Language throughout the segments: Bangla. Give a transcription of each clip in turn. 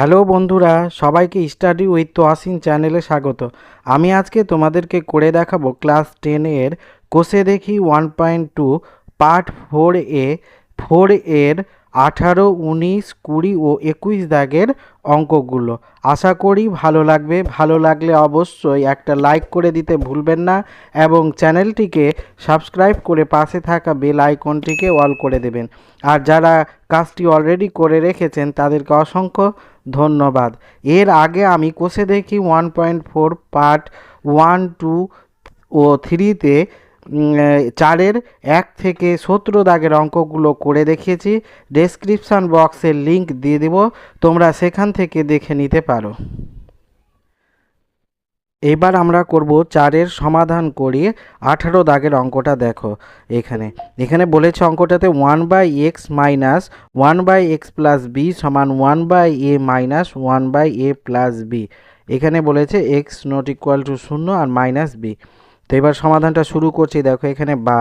হ্যালো বন্ধুরা, সবাইকে স্টাডি উইথ তোয়াসিন চ্যানেলে স্বাগত। আমি আজকে তোমাদেরকে করে দেখাবো ক্লাস টেনের কোষে দেখি one point two part four A four এর আঠারো, উনিশ, কুড়ি ও একুশ দাগের অঙ্কগুলো। আশা করি ভালো লাগবে। ভালো লাগলে অবশ্যই একটা লাইক করে দিতে ভুলবেন না এবং চ্যানেলটিকে সাবস্ক্রাইব করে পাশে থাকা বেল আইকনটিকে অল করে দেবেন। আর যারা কাজটি অলরেডি করে রেখেছেন, তাদেরকে অসংখ্য ধন্যবাদ। এর আগে আমি কোষে দেখি one point four part one two ও থ্রিতে চারের এক থেকে সতেরো দাগের অঙ্কগুলো করে দেখিয়েছি। ডেসক্রিপশান বক্সের লিংক দিয়ে দেব। তোমরা সেখান থেকে দেখে নিতে পারো। এবার আমরা করব চারের সমাধান করি আঠারো দাগের অঙ্কটা দেখো এখানে। এখানে বলেছে অঙ্কটাতে one by x minus one by x plus b সমান one by a minus one by a plus b এখানে বলেছে এক্স নট ইকুয়াল টু শূন্য আর মাইনাস বি তো এবার সমাধানটা শুরু করছি। দেখো এখানে বা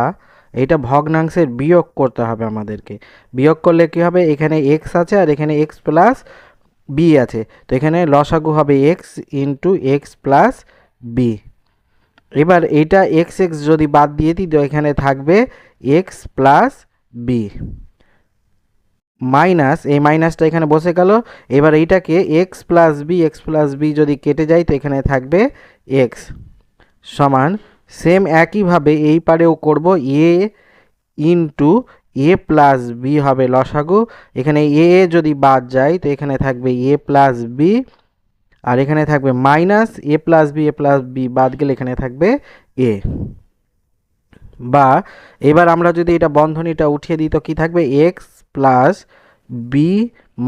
এটা ভগ্নাংশের বিয়োগ করতে হবে আমাদেরকে। বিয়োগ করলে কী হবে? এখানে এক্স আছে আর এখানে এক্স প্লাস বি আছে। তো এখানে লসাগু হবে x into x plus b এবার এইটা এক্স এক্স যদি বাদ দিয়ে দিই, তো এখানে থাকবে এক্স প্লাস বি মাইনাস এই মাইনাসটা এখানে বসে গেল। এবার এইটাকে x plus b x plus b যদি কেটে যায়, তো এখানে থাকবে এক্স সমান সেম একইভাবে এই পারেও করব a into a plus b হবে লসাগু। এখানে এ যদি বাদ যায়, তো এখানে থাকবে এ প্লাস বি আর এখানে থাকবে minus a plus b a plus b বাদ গেলে এখানে থাকবে এ বা এবার আমরা যদি এটা বন্ধনীটা উঠিয়ে দিই, তো কী থাকবে? X plus b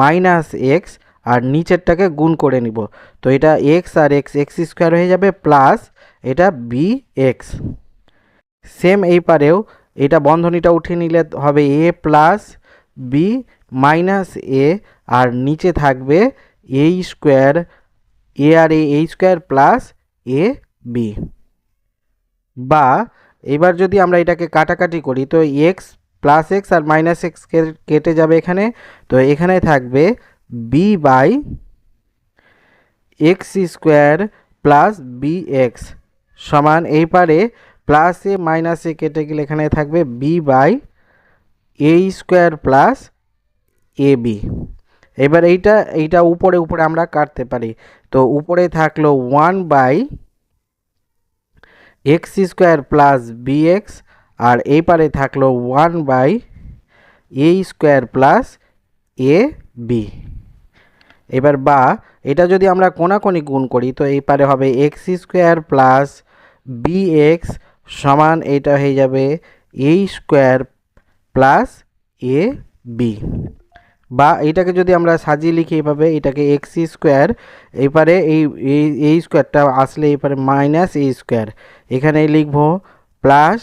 minus x আর নিচেরটাকে গুণ করে নিব। তো এটা এক্স আর এক্স এক্স স্কোয়ার হয়ে যাবে প্লাস এটা বি এক্স সেম এই পারেও, এটা বন্ধনীটা উঠিয়ে নিলে হবে a plus b minus a আর নিচে থাকবে এ square A R a square plus a b বা এবার যদি আমরা এটাকে কাটাকাটি করি, তো এক্স প্লাস এক্স আর মাইনাস এক্স কেটে যাবে এখানে, তো এখানে থাকবে b by x square plus b x সমান এই পারে প্লাস এ মাইনাস এ কেটে গেলে এখানে থাকবে b by a square plus a b এবার এইটা এইটা উপরে উপরে আমরা কাটতে পারি। তো উপরে থাকল one by x square plus b x আর এই পারে থাকল one by a square plus a b এবার বা, এটা যদি আমরা কোনাকোনি গুণ করি, তো এই পারে হবে x square plus b x সমান এটা হয়ে যাবে a square plus a b বা এইটাকে যদি আমরা সাজিয়ে লিখি এইভাবে এটাকে এক্স স্কোয়ার এবারে এই এই স্কোয়ারটা আসলে এবারে মাইনাস এ স্কোয়ার এখানে লিখব প্লাস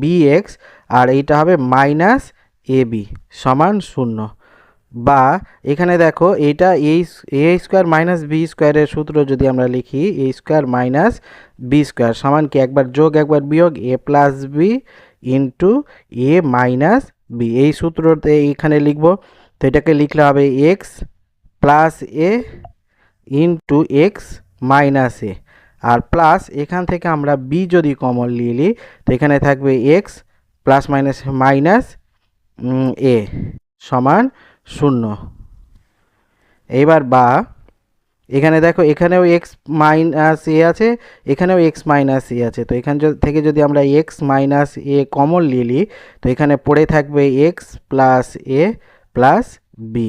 বি এক্স আর এইটা হবে মাইনাস এ বি সমান শূন্য। বা এখানে দেখো এটা এই এ স্কোয়ার মাইনাস বি স্কোয়ারের সূত্র যদি আমরা লিখি a square minus b square সমান কি একবার যোগ, একবার বিয়োগ? A plus b into a minus b এই সূত্রতে এইখানে লিখব, তো এটাকে লিখলে হবে x plus a into x minus a R plus এখান থেকে আমরা বি যদি কমন নিই, তো এখানে থাকবে x plus minus minus a সমান শূন্য। এইবার বা, এখানে দেখো, এখানেও এক্স মাইনাস এ আছে, এখানেও এক্স মাইনাস এ আছে। তো এখান থেকে যদি আমরা এক্স মাইনাস এ কমন নিই তো এখানে পড়ে থাকবে x plus a plus b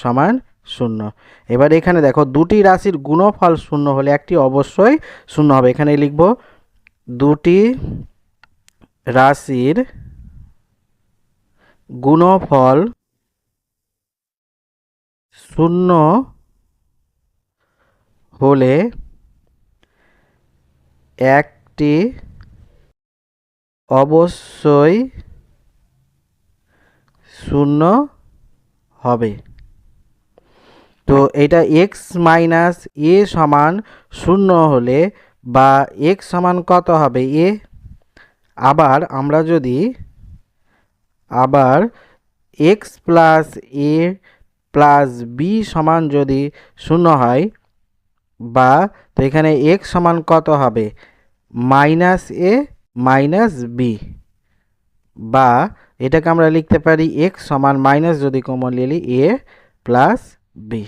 সমান শূন্য। এবার এখানে দেখো, দুটি রাশির গুণফল শূন্য হলে একটি অবশ্যই শূন্য হবে। এখানে লিখব, দুটি রাশির গুণফল শূন্য হলে একটি অবশ্যই শূন্য হবে। তো এটা এক্স মাইনাস এ সমান শূন্য হলে বা এক্স সমান কত হবে? এ আবার আমরা যদি আবার x plus a plus b সমান যদি শূন্য হয়, বা তো এখানে এক্স সমান কত হবে? Minus a minus b. বা এটাকে আমরা লিখতে পারি এক্স সমান মাইনাস যদি কমন লিলি এ প্লাস বি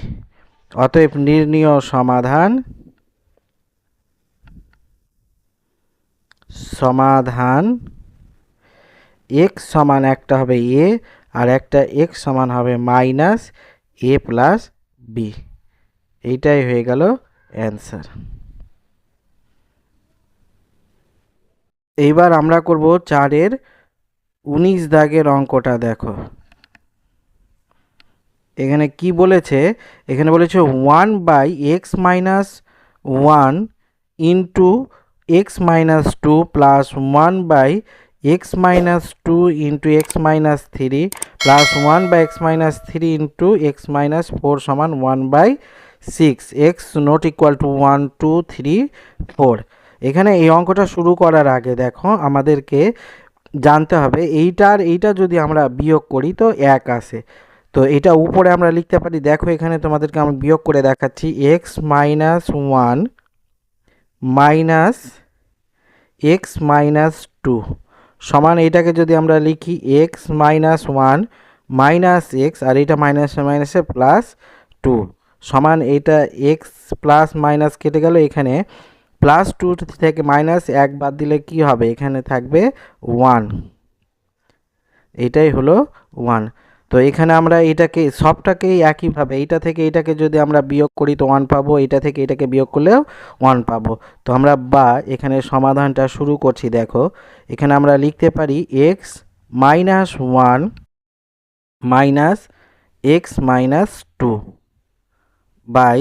অতএব নির্ণীয় সমাধান সমাধান এক্স সমান একটা হবে এ আর একটা এক্স সমান হবে মাইনাস এ প্লাস বি এইটাই হয়ে গেল অ্যান্সার এইবার আমরা করব চারের উনিশ দাগের অঙ্কটা দেখো। এখানে কি বলেছে? এখানে বলেছে one by x minus one into x minus two plus one by x minus two into x minus three plus one by x minus three into x minus four সমান one by six x not equal to one two three four এখানে এই অঙ্কটা শুরু করার আগে দেখো, আমাদেরকে জানতে হবে এইটার, এইটা যদি আমরা বিয়োগ করি তো এক আসে। তো এটা উপরে আমরা লিখতে পারি, দেখো এখানে তোমাদেরকে আমি বিয়োগ করে দেখাচ্ছি x minus one minus x minus two সমান এটাকে যদি আমরা লিখি x minus one minus x আর এটা মাইনাসে মাইনাসে প্লাস টু সমান এটা এক্স প্লাস মাইনাস কেটে গেল এখানে। প্লাস টু থেকে মাইনাস এক বাদ দিলে কি হবে? এখানে থাকবে ওয়ান এটাই হলো ওয়ান তো এখানে আমরা এটাকে, সবটাকেই একইভাবে, এইটা থেকে এটাকে যদি আমরা বিয়োগ করি তো ওয়ান পাবো এটা থেকে এটাকে বিয়োগ করলেও ওয়ান পাবো। তো আমরা বা এখানে সমাধানটা শুরু করছি, দেখো। এখানে আমরা লিখতে পারি x minus one minus x minus two by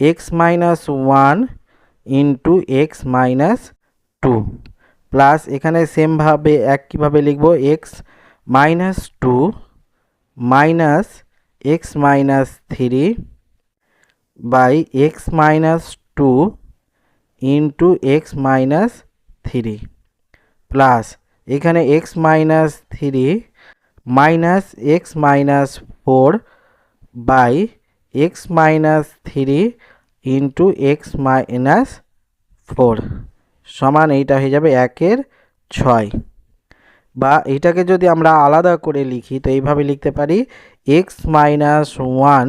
x minus one into x minus two plus এখানে সেমভাবে একইভাবে লিখব x minus two minus x minus three by x minus two into x minus three plus এখানে x minus three minus x minus four by x minus three into x minus four সমান এইটা হয়ে যাবে একের ছয়। বা এটাকে যদি আমরা আলাদা করে লিখি, তো এইভাবে লিখতে পারি x minus one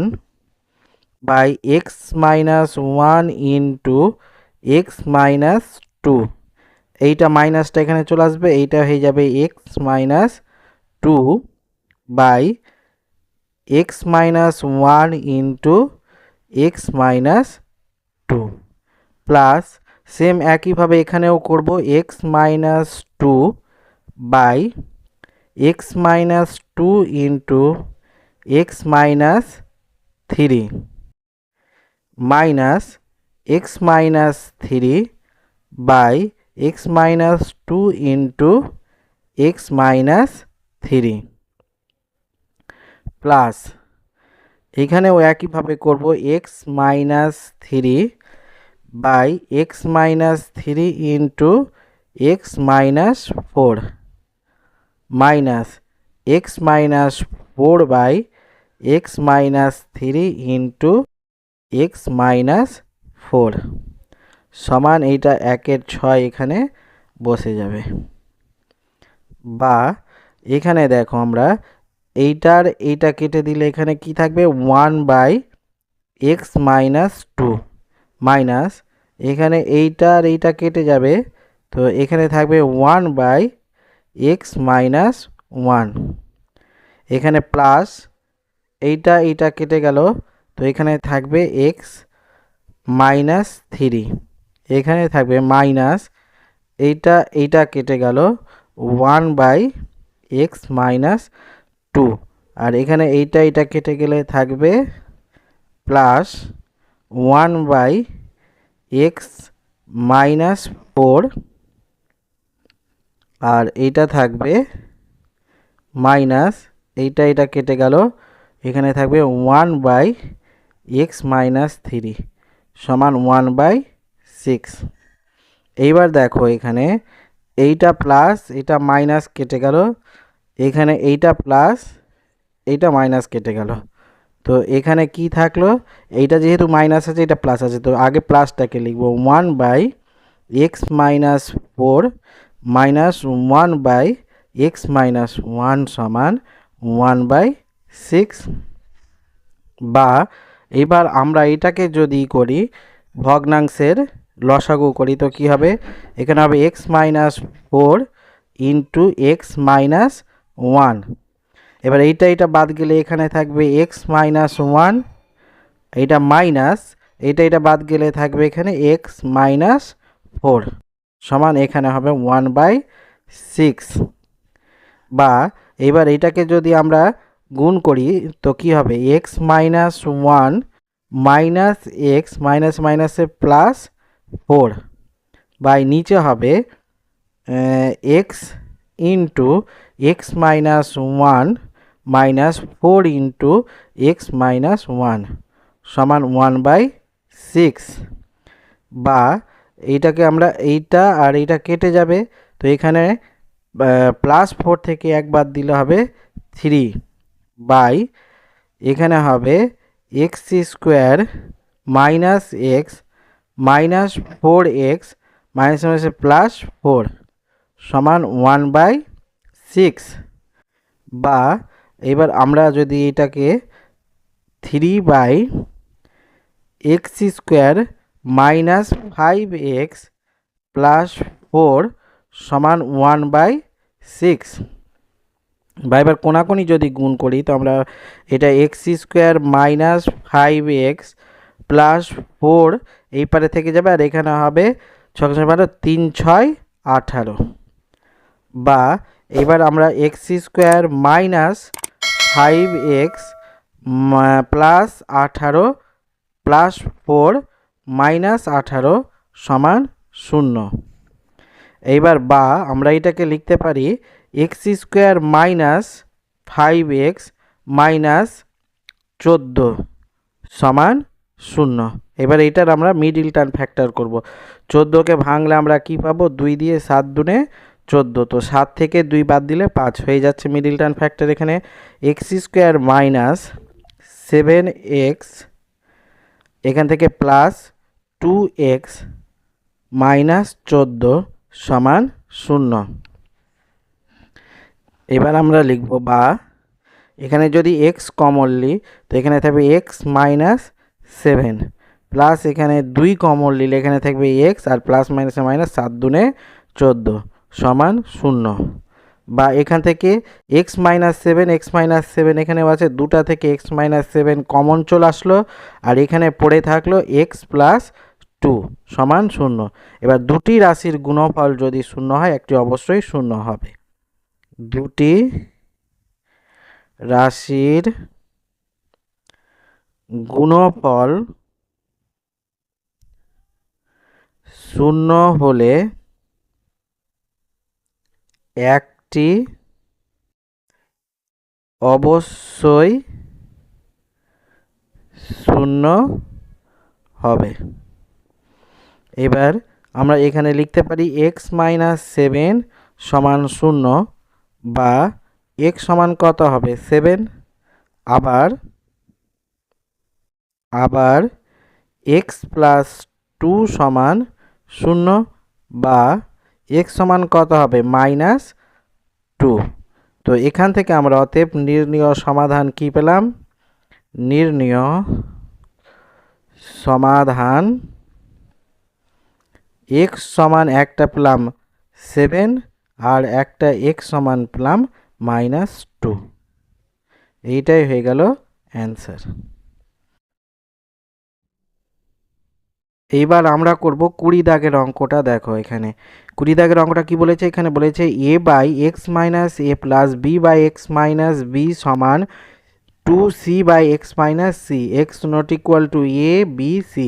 by x minus one into x minus two এইটা মাইনাসটা এখানে চলে আসবে, এইটা হয়ে যাবে x minus two by x minus one into x minus two plus same একইভাবে এখানেও করব x minus two by x minus two into x minus three minus x minus three by x minus two into x minus three plus এখানেও একইভাবে করব x minus three by x minus three into x minus four minus x minus four by x minus three into x minus four সমান এইটা একের ছয় এখানে বসে যাবে। বা এখানে দেখো আমরা, এইটার এইটা কেটে দিলে এখানে কি থাকবে? One by x minus two minus এখানে এইটা আর এইটা কেটে যাবে, তো এখানে থাকবে one by x minus one এখানে প্লাস এইটা এইটা কেটে গেল, তো এখানে থাকবে এক্স মাইনাস থ্রি এখানে থাকবে মাইনাস এইটা এইটা কেটে গেল one by x minus two আর এখানে এইটা এইটা কেটে গেলে থাকবে plus one by x minus four আর এইটা থাকবে মাইনাস, এইটা এটা কেটে গেল। এখানে থাকবে one by x minus three সমান ওয়ান বাই সিক্স। এইবার দেখো এখানে এইটা প্লাস এটা মাইনাস কেটে গেল। এখানে এইটা প্লাস, এইটা মাইনাস কেটে গেল। তো এখানে কি থাকল? এইটা যেহেতু মাইনাস আছে, এটা প্লাস আছে। তো আগে প্লাসটাকে লিখব। One by x minus four minus one by x minus one সমান ওয়ান বাই সিক্স বা এবার আমরা এটাকে যদি করি, ভগ্নাংশের লসাগু করি, তো কী হবে? এখানে হবে x minus four into x minus one এবার এইটা এটা বাদ গেলে এখানে থাকবে এক্স মাইনাস ওয়ান এইটা মাইনাস এইটা এটা বাদ গেলে থাকবে এখানে এক্স মাইনাস ফোর সমান এখানে হবে ওয়ান বাই সিক্স বা এবার এটাকে যদি আমরা গুণ করি, তো কি হবে? X minus one minus x minus মাইনাসে প্লাস ফোর বাই নিচে হবে x into x minus one minus four into x minus one সমান ওয়ান বাই সিক্স বা এইটাকে আমরা এইটা আর এইটা কেটে যাবে। তো এখানে প্লাস ফোর থেকে একবার দিলে হবে থ্রি বাই এখানে হবে x square minus x minus four x minus মাইনাসে প্লাস ফোর সমান ওয়ান বাই সিক্স বা এবার আমরা যদি এটাকে three by x square minus five x plus four সমান ওয়ান বাই সিক্স। বা এবার কোনাকুনি যদি গুণ করি, তো আমরা এটা x square minus five x plus four এই পারে থেকে যাবে, আর এখানে হবে ছয় বারো তিন ছয় আঠারো। বা এবার আমরা x square minus five x plus আঠারো প্লাস ফোর মাইনাস আঠারো সমান শূন্য। এইবার বা আমরা এটাকে লিখতে পারি x square minus five x minus চোদ্দ সমান শূন্য। এবার এটার আমরা মিডিল টার্ম ফ্যাক্টর করব। চোদ্দোকে ভাঙলে আমরা কি পাবো? দুই দিয়ে সাত দুনে চোদ্দ। তো সাত থেকে দুই বাদ দিলে পাঁচ। হয়ে যাচ্ছে মিডিল টার্ম ফ্যাক্টর এখানে। X square minus seven x এখান থেকে প্লাস টু এক্স মাইনাস চোদ্দ সমান শূন্য। এবার আমরা লিখব বা, এখানে যদি এক্স কমনলি, তো এখানে থাকবে এক্স মাইনাস সেভেন প্লাস এখানে দুই কমন নিলে এখানে থাকবে এক্স আর প্লাস মাইনাসে মাইনাস সাত দুনে চোদ্দ সমান শূন্য। বা এখান থেকে x minus seven x minus seven এখানেও আছে, দুটা থেকে এক্স মাইনাস সেভেন কমন চলে আসলো, আর এখানে পড়ে থাকল এক্স প্লাস টু সমান শূন্য। এবার দুটি রাশির গুণফল যদি শূন্য হয়, একটি অবশ্যই শূন্য হবে। দুটি রাশির গুণফল শূন্য হলে একটি অবশ্যই শূন্য হবে। এবার আমরা এখানে লিখতে পারি এক্স মাইনাস সেভেন সমান শূন্য বা এক্স সমান কত হবে? সেভেন আবার আবার এক্স প্লাস টু সমান শূন্য বা এক্স সমান কত হবে? মাইনাস টু তো এখান থেকে আমরা অতএব নির্ণীয় সমাধান কি পেলাম? নির্ণীয় সমাধান এক্স সমান একটা পেলাম সেভেন আর একটা এক্স সমান পেলাম মাইনাস টু। এইটাই হয়ে গেল অ্যান্সার। এইবার আমরা করব কুড়ি দাগের অঙ্কটা, দেখো এখানে। কুড়ি দাগের অঙ্কটা কি বলেছে? এখানে বলেছে a by x minus a plus b by x minus b সমান two c by x minus c x not equal to a b c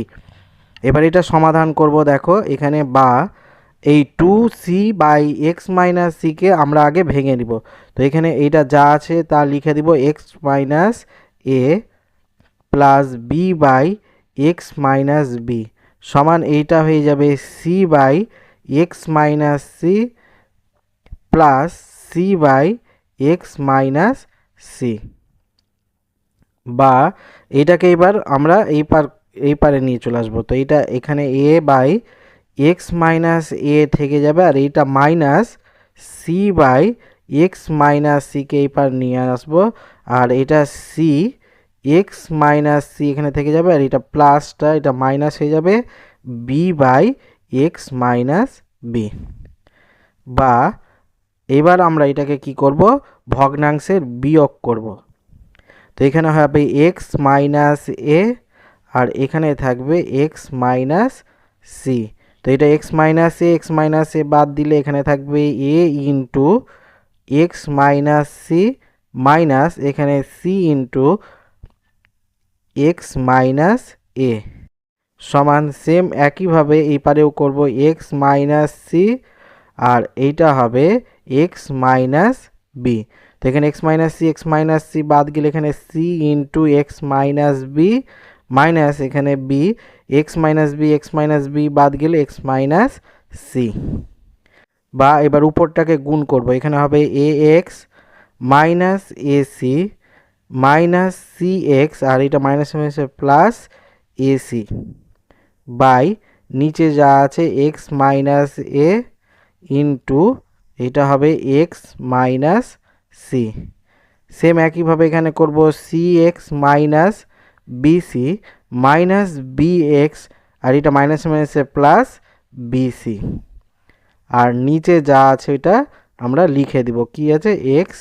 এবার এটা সমাধান করব, দেখো, এখানে বা, এই two c by x minus সিকে আমরা আগে ভেঙে নিব। তো এখানে এইটা যা আছে তা লিখে দিব x minus a plus b by x minus b সমান এইটা হয়ে যাবে c by x minus c plus c by x minus c বা, এটাকে এবার আমরা এই পার এই পারে নিয়ে চলে আসব। তো এটা এখানে a by x minus a থেকে যাবে আর এইটা minus c by x minus সিকে এই পার নিয়ে আসব। আর এটা সি এক্স মাইনাস সি এখানে থেকে যাবে আর এটা প্লাসটা এটা মাইনাস হয়ে যাবে b by x minus b বা এবার আমরা এটাকে কি করব? ভগ্নাংশের বিয়োগ করব। তো এখানে হবে এক্স মাইনাস এ আর এখানে থাকবে এক্স মাইনাস সি তো এটা x minus a x minus a বাদ দিলে এখানে থাকবে a into x minus c minus এখানে c into x minus a সমান সেম একইভাবে এই পারেও করব এক্স মাইনাস সি আর এইটা হবে এক্স মাইনাস বি তো এখানে x minus c x minus c বাদ গেলে এখানে c into x minus b minus এখানে b x minus b x minus b বাদ গেলে এক্স মাইনাস সি বা এবার উপরটাকে গুণ করব, এখানে হবে a x minus a c minus c x আর এটা minus minus plus a c by, নিচে যা আছে এক্স মাইনাস এ ইন্টু এটা হবে এক্স মাইনাস সি সেম একইভাবে এখানে করব c x minus b c minus b x আর এটা মাইনাস মাইনাসে প্লাস বিসি আর নিচে যা আছে এটা আমরা লিখে দিব। কি আছে? এক্স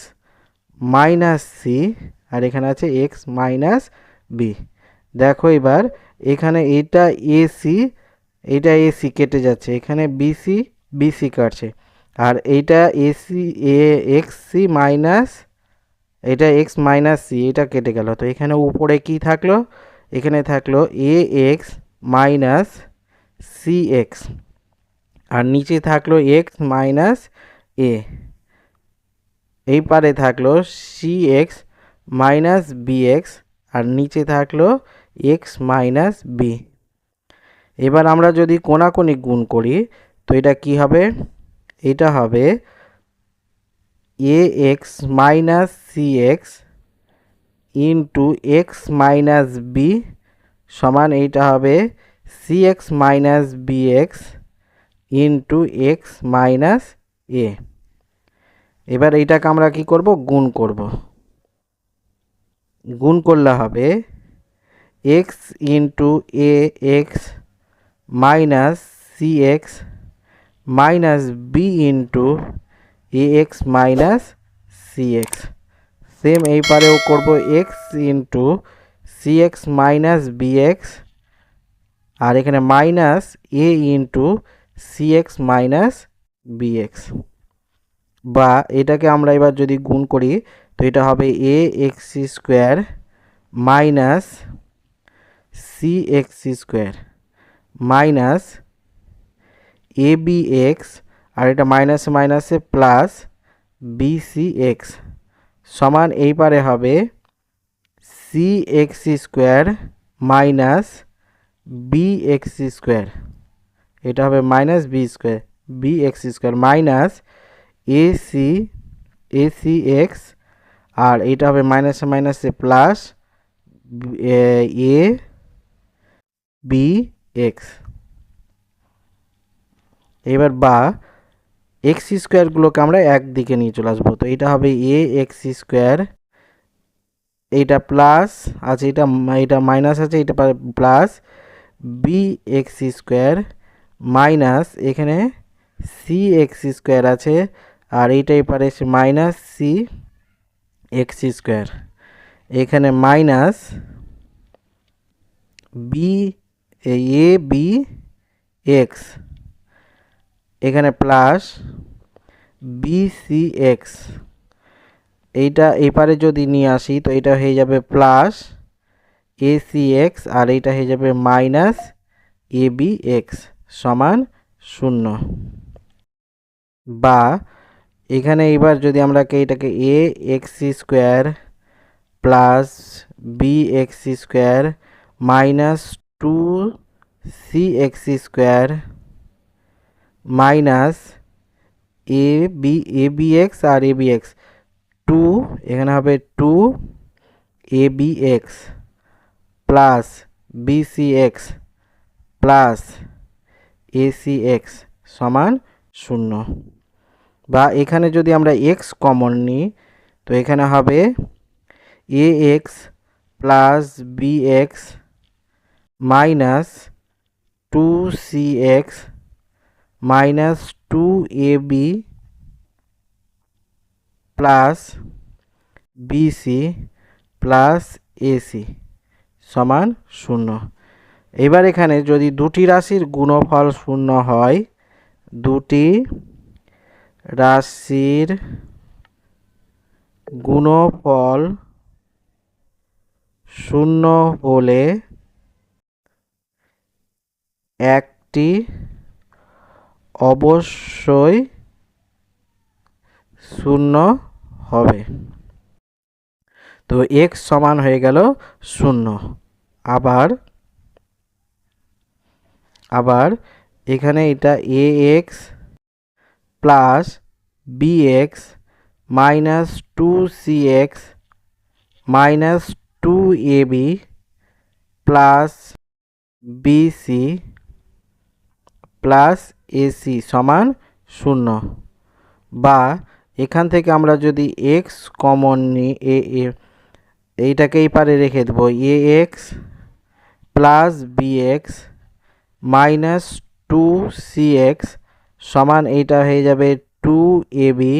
মাইনাস সি আর এখানে আছে এক্স মাইনাস বি দেখো এবার, এখানে এটা এসি এটা এসি কেটে যাচ্ছে। এখানে বিসি বিসি কাটছে। আর এইটা a c a x c minus এটা এক্স মাইনাস সি এটা কেটে গেল। তো এখানে উপরে কি থাকল? এখানে থাকল a x minus c x আর নিচে থাকল এক্স মাইনাস এ এই পারে থাকল c x minus b x আর নিচে থাকল এক্স মাইনাস বি এবার আমরা যদি কোনাকুনি গুণ করি, তো এটা কি হবে? এটা হবে a x minus c x into x minus b সমান এইটা হবে c x minus b x into x minus a এবার এইটাকে আমরা কি করব? গুণ করব। গুণ করলে হবে x into a x minus c x minus b into a x minus c x same এই পারেও করব x into c x minus b x আর এখানে minus a into c x minus b x বা এটাকে আমরা এবার যদি গুণ করি, তো এটা হবে a x square minus c x square minus a b x আর এটা মাইনাসে মাইনাসে প্লাস বি সি এক্স সমান এই পারে হবে c x square minus b x square এটা হবে minus b square b x square minus a c a c x আর এটা হবে মাইনাসে মাইনাসে প্লাস এ বি এক্স এবার বা এক্স স্কোয়ারগুলোকে আমরা একদিকে নিয়ে চলে আসব। তো এটা হবে এ এক্স স্কোয়ার, এইটা প্লাস আছে এটা এটা মাইনাস আছে, এটা plus b x square minus এখানে সি এক্স স্কোয়ার আছে, আর এইটাই পারে মাইনাস সি এক্স স্কোয়ার। এখানে minus b a, b x. এখানে প্লাস বি সি এক্স এইটা এপারে যদি নিয়ে আসি, তো এটা হয়ে যাবে প্লাস এ সি এক্স আর এইটা হয়ে যাবে মাইনাস এ বি এক্স সমান শূন্য। বা এখানে এবার যদি আমরা এটাকে a x square plus b x square minus two c x square minus a b a b x R A B x two এখানে হবে two a b x plus b c x plus a c x সমান শূন্য। বা এখানে যদি আমরা এক্স কমন নিই, তো এখানে হবে a x plus b x minus two c x minus two a b plus b c plus a c সমান শূন্য। এবার এখানে যদি দুটি রাশির গুণফল শূন্য হয়, দুটি রাশির গুণফল শূন্য হলে একটি অবশ্যই শূন্য হবে। তো এক্স সমান হয়ে গেল শূন্য। আবার আবার এখানে এটা a x plus b x minus two c x minus two a b plus b c plus a c সমান শূন্য। বা এখান থেকে আমরা যদি এক্স কমন নিই, এ এইটাকে এই পারে রেখে দেবো, a, x plus b, x minus two c, x সমান এইটা হয়ে যাবে two a, b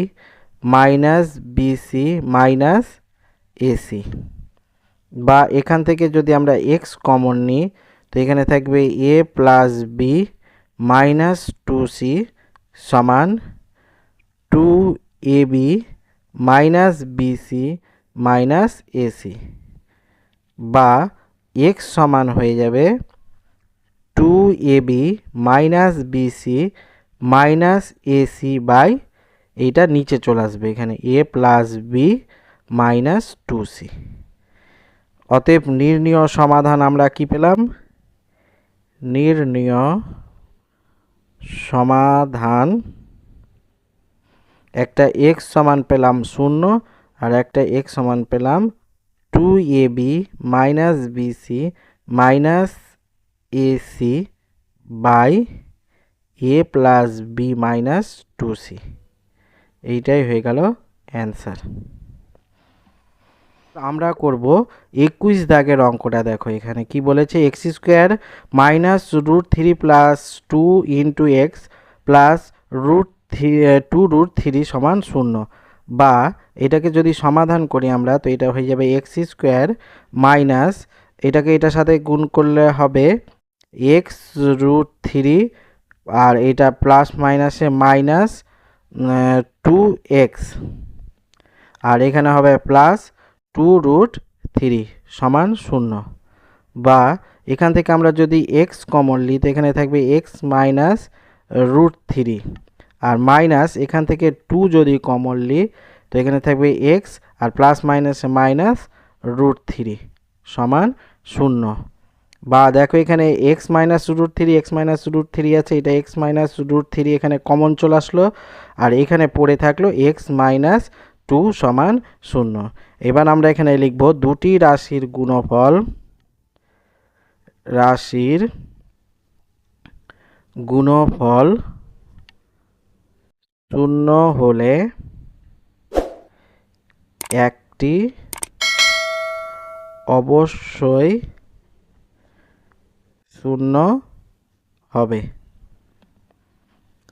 minus b c minus a c বা এখান থেকে যদি আমরা এক্স কমন নিই, তো এখানে থাকবে a plus b minus two c সমান two a b minus b c minus a c বা এক্স সমান হয়ে যাবে two a b minus b c minus a c by এইটা নিচে চলে আসবে এখানে a plus b minus two c. অতএব নির্ণীয় সমাধান আমরা কি পেলাম? নির্ণীয় সমাধান। একটা এক্স সমান পেলাম শূন্য আর একটা এক্স সমান পেলাম two a b minus b c minus a c by a plus b minus two c এইটাই হয়ে গেল অ্যান্সার আমরা করব একুশ দাগের অঙ্কটা, দেখো এখানে কি বলেছে, x square minus root three plus two into x plus root three two root three সমান শূন্য। বা এটাকে যদি সমাধান করি আমরা, তো এটা হয়ে যাবে এক্স স্কোয়ার মাইনাস, এটাকে এটার সাথে গুণ করলে হবে এক্স রুট থ্রি আর এটা প্লাস মাইনাসে মাইনাস টু এক্স। আর এখানে হবে প্লাস টু রুট থ্রি সমান শূন্য। বা এখান থেকে আমরা যদি এক্স কমন নিই তো এখানে থাকবে এক্স মাইনাস রুট থ্রি আর মাইনাস এখান থেকে টু যদি কমন নিই তো এখানে থাকবে এক্স আর প্লাস মাইনাসে মাইনাস রুট থ্রি সমান শূন্য। বা দেখো এখানে x minus root three x minus root three আছে, এটা এক্স মাইনাস রুট থ্রি এখানে কমন চলে আসলো, আর এখানে পড়ে থাকল এক্স মাইনাস টু সমান শূন্য। এবার আমরা এখানে লিখব দুটি রাশির গুণফল রাশির গুণফল শূন্য হলে একটি অবশ্যই শূন্য হবে।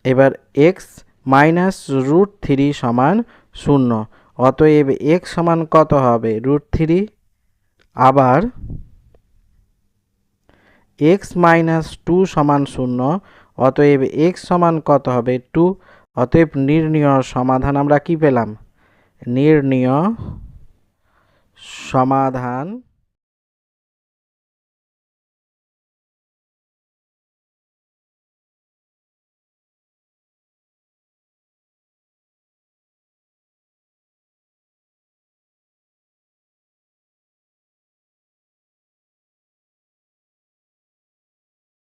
এবার এক্স মাইনাস রুট থ্রি সমান শূন্য। অতএব এক্স সমান কত হবে? রুট থ্রি আবার এক্স মাইনাস টু সমান শূন্য। অতএব এক্স সমান কত হবে? টু অতএব নির্ণীয় সমাধান আমরা কি পেলাম? নির্ণীয় সমাধান